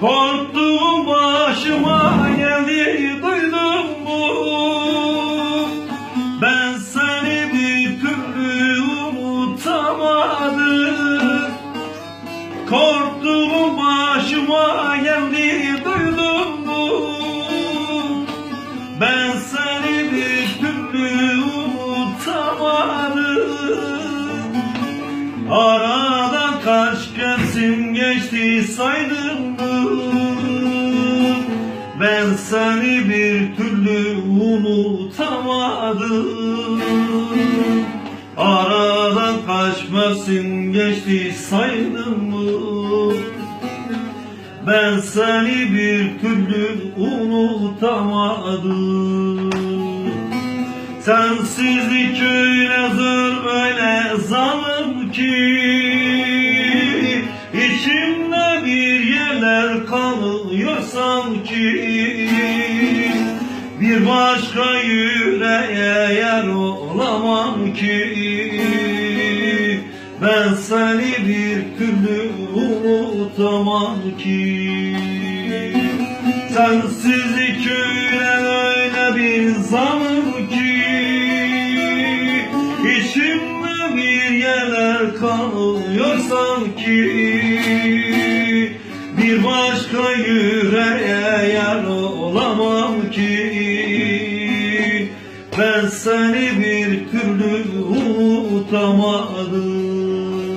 Korktuğum başıma geldi duydum bu. Ben seni bir türlü unutamadım. Korktuğum başıma geldi duydum bu. Ben seni bir türlü unutamadım. Mevsim geçti saydım? Ben seni bir türlü unutamadım Aradan kaç mevsim geçti saydım? Ben seni bir türlü unutamadım Sensizlik öyle zor öyle zalim ki sanki Bir başka yüreğe yer olamam ki. Ben seni bir türlü unutamam ki. Sensizlik öyle öyle bir zalim ki. İçimde bir yerler kalıyor sanki Başka yüreğe yer olamam ki. Ben seni bir türlü unutamadım